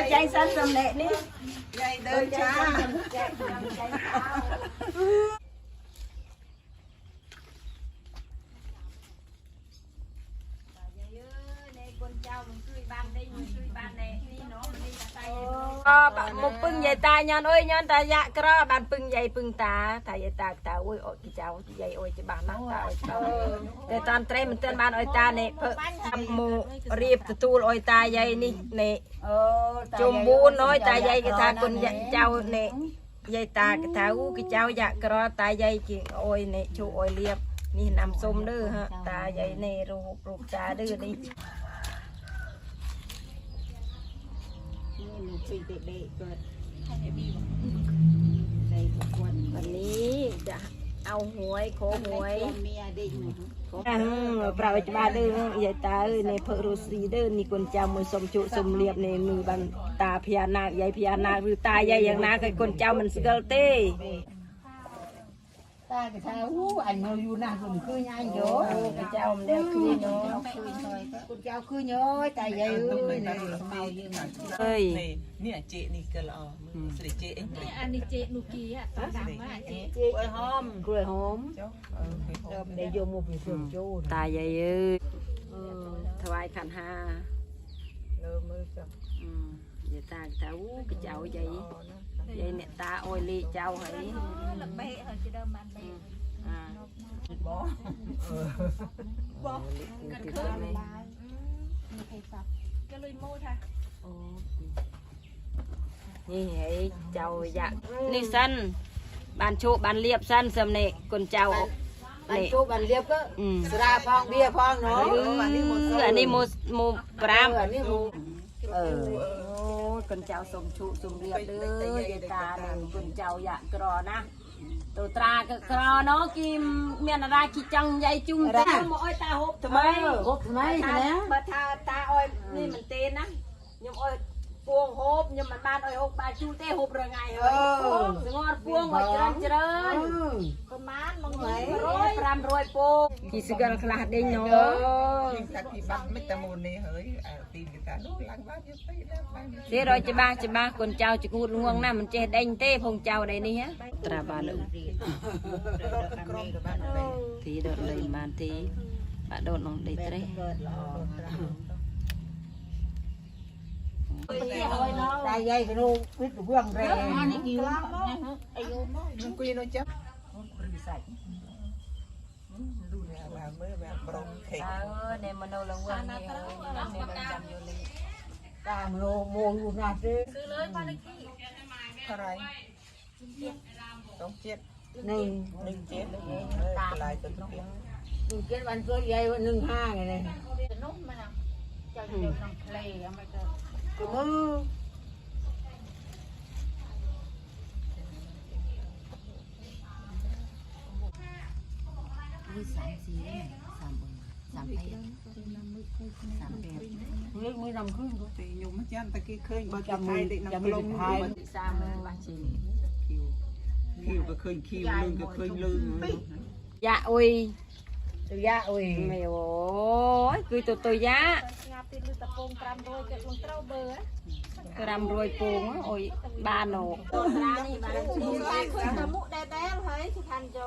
ยใจสั้นสำเร็ បាទមកពឹងយាយតាញ៉ានអើយញ៉ានតាយ៉ាក់ក្របានពឹងយាយពឹងតាតាយាយតាតាអួយអុយចៅយាយអុយច្បាស់ណាស់តាអុយទៅតែតាមត្រេមិនទាន់បានអុយតានេះធ្វើតាមមករៀបទទួលអុយតាយាយនេះនេះអូតាជុំបួនអុយតាយាយគេថាគុណយ៉ាក់ចៅនេះយាយតាគេថាអូគេចៅយ៉ាក់ក្រតាយាយគេអុយនេះជួអុយលៀបនេះណាំសុំលើតាយាយនេះរូបរូបតាលើនេះ ลูกปีเด็กๆเกิด วันนี้จะเอาหวยโคหวย เมียเด็กหนึ่ง អឺប្រៅច្បាស់ដើយាយតាអើយនេះភើរុស្ស៊ីដើនេះគុណចៅមួយសុំជក់សុំលៀបនេះនឹងបានតាភយ៉ានាគយាយភយ៉ានាគឬតាយាយយ៉ាងណាក៏គុណចៅមិនស្គាល់ទេ ตาก็ថាអូអញនៅយូរណាស់ខ្ញុំឃើញអញយោ เจ้ามันได้คืนเนาะอคุณเจ้าคืนย้อยแต่ยายเอ้ยเลยเฮ้ยนี่ยเจนี่ก็ละสิเจเองนี่อันนี้เจนุกี้อะตังมากเจกล้วยหอมกล้วยหอมเดี๋ยวโยมุกมีเพื่อนโจ้ตายายเอ้ยถวายขันห้าเริ่มมือจ้ะอืมอย่าตาเจ้าก็เจ้าใหญ่ใหญ่เนี่ยตาโอยลีเจ้าเฮ้ย บ่บ่เกิดขึ้นมีใครสับก็เลยโม่ท่ะนี่ไอ้เจ้าอยากนี่สั้นบานโชบานเรียบสั้นสมเนกคนเจ้าบานโชบานเรียบก็สราพองเบียพองเนาะอันนี้โมโมูปรามอันนี้โมเออคนเจ้าสมชุสมเรียบเลยตาหนึ่คนเจ้าอยากกรอนะ ទៅត្រាក៏ក្រណោគីមានអារាគីចង់យាយជុំទៅមកអើយតាហូបថ្មីហូបថ្មីណាបើថាតាអើយនេះមិនទេណាខ្ញុំអើយ ពួងហូបខ្ញុំមិនបានអើយហូបបាយជូរទេហូបរងៃហើយស្ងល់ពួងមកច្រើនច្រើន ប្រមាណមក 500ពងគីស្គាល់ខ្លះដេញណោ ពីថាពីបាត់មិនតែមុននេះហើយអាទីគេថានោះឡើងបានយកទៅដល់បាន ទេរយច្បាស់ច្បាស់កូនចៅជគូតងងណាមិនចេះដេញទេផងចៅដៃនេះត្រាបានលើ ក្រុមក៏បានទៅ ទីដុតលេងបានទីបាក់ដុតនងដេត្រេះ ตายใหญ่กันโอ้วิทย์เบื้องแรงนี่กี่ล้านอายุมันกุโน้อจับมัใส่ดูเนี่ยแบบเมื่อแบบบรองเข่งเออในมโนละวันเนี่ยในมันจำอยู่เลยตามโลโมอยู่นาซื้อซื้อเลยพาเลกี้เท่ไรสองเจ็ดหนึ่งหนึ่งเจ็ดตาลายตัวเจ็ดหนึ่งเจ็ดวันตัวใหญ่วันหนึ่งห้าไงเลยนุ่มมันอะจะอยู่ใน้องเคลทะเลมันก็ กูมึงมือสามสีสามเปียกสามเด็บมือนำขึ้นก็ตีอยู่มื่อกี้ตะกี้เคยบ้านมือจำลงไทยสามเลยบางทีคิวคิวก็เคยคิวลืมก็เคยลืมยะโอ้ย ตัวย่าโอ้ยไม่โอ้ยคือตัวตัวย่าตัวรำรวยปูงโอ้ยบานโนตัวร้านนี่บานนี่บานคุยกับมุกแดงเฮ้ยที่ทันโจ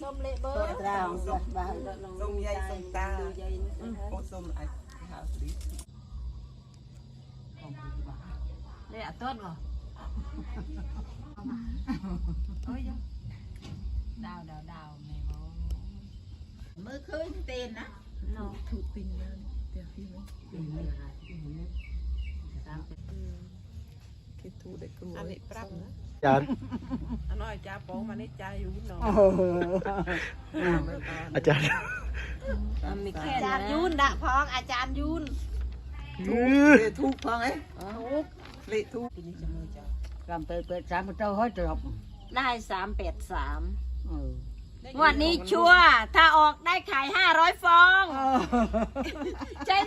ส้มเละเบอร์ตัวร้านส้มบานส้มใหญ่ส้มตาโอ้ส้มไอ้ขาวสีเละต้นบ่เอ้ยดาวดาวดาวแม่ มือคืนเต้นนะเนาะถูกตินแล้เดี๋ยวพี่มั้ยคิดถูกได้กลัวอันนี้ปรับนะจานอันน้อยจ้าป้องมาในใจอยู่เนาะอาจารย์อาจารย์ยุ่นนะพองอาจารย์ยุ่นทุกพองไอ้ทุกเละทุกรำเปิดเปิดสามเจ้าห้อยจบได้สามแปดสามเออ งวดนี้ชัวร์ถ้าออกได้ขาย500ฟอง ใช่